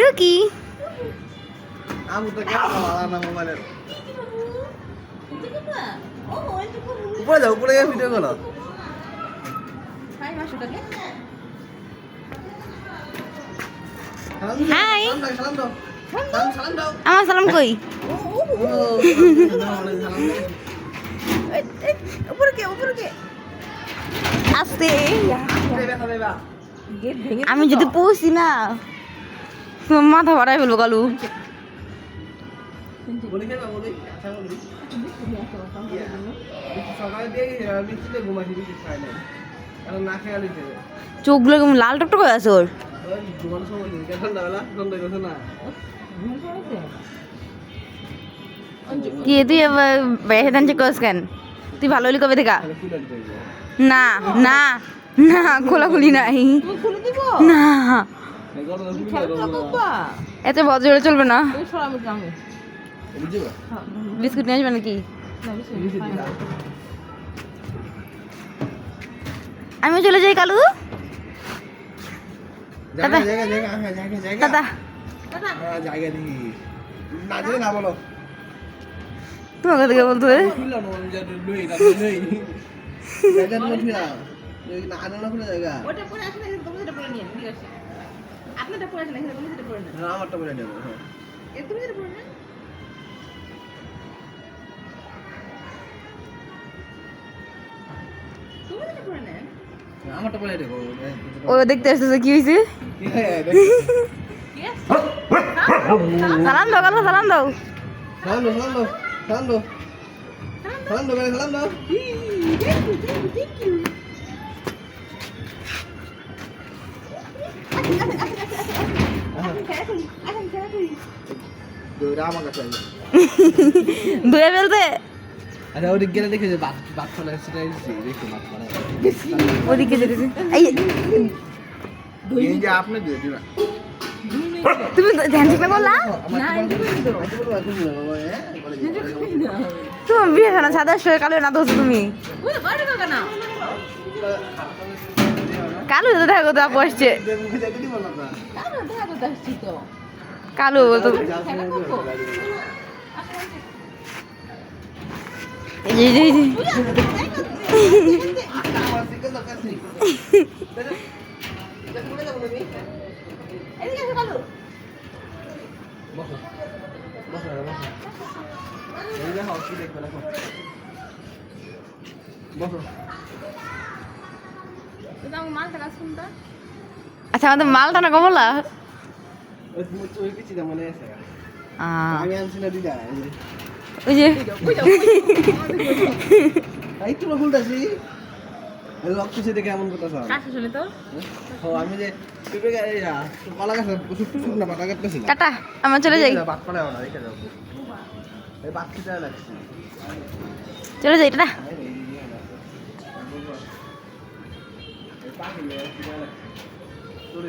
টুকি আমি তো কেন আলাদা না মোবাইলের উপরে যাও উপরে গিয়ে ভিডিও করো সালাম দাও, Hi. সালাম দাও, সালাম দাও। সালাম- সালাম দাও। আমার সালাম কই ও, সালাম দাও। আস্তে দেবা, দেবা। আমি যদি পৌঁছি না তোমার মাথা বাড়াই ফেলব কালু। চোখগুলো কেমন লাল টকটক হয়ে আছে ওর। কি তুই বেড়ে দান চেক কেন তুই ভালো হলি কবে হইবে। না না না খোলাখুলি নাই না এত বজ্রে চলবে না আমি বিস্কুট নিয়ে আসবে নাকি আমি চলে যাই কালু দাদা। জায়গা, জায়গা, হ্যাঁ, জায়গা, জায়গা। দাদা হ্যাঁ, জায়গা দেখি। না জেনে না বলো তোমাকে থেকে বলতে হবে না। জায়গা জায়গা। ওটা পরে আসলে যেটা নিয়ে ঠিক আছে আপনারটা তুমি না, আমারটা নেব, হ্যাঁ। তুমি না, আমারটা নেব, হ্যাঁ, ও দেখতে আসতেছে কি হ্যাঁ, আছে সালাম দাও কালু সালাম দাও। সালাম দাও, সালাম দাও, সালাম দাও। সালাম দাও, সালাম দাও। ফেলতে? ওদিক গেলে দেখে যে বাত- বাত ফেলা, সেটাই দিছি, বাত ফেলা। ওদিকে যেতেছে এই এই যে আপনি দিয়ে দিবা। তুমি ধ্যান ঠিক বললা? হ্যাঁ? বিয়ে না সাদা শোয়ে কালো না তো তুমি? কালো তো দেখো তো তো কালো বলতো। বসো। বসো, বসো। এই দেখো, কি দেখবে, দেখো। বসো। কিন্তু আমার মালটা কাজ শুনতা আচ্ছা আমাদের মালটা না কমলা? ওই না যে। এই তো খুলতেছি লক খুশি দেখে এমন কথা স্যার কাছে শুনে তো। ও আমি যে পিপে গাড়ি গাছ শুট শুট না পাতা কাটতেছি টাটা আমরা চলে যাই। বাদ না রেখে যাব এই বাদ খিটা লাগছে চলে যাই টাটা। এই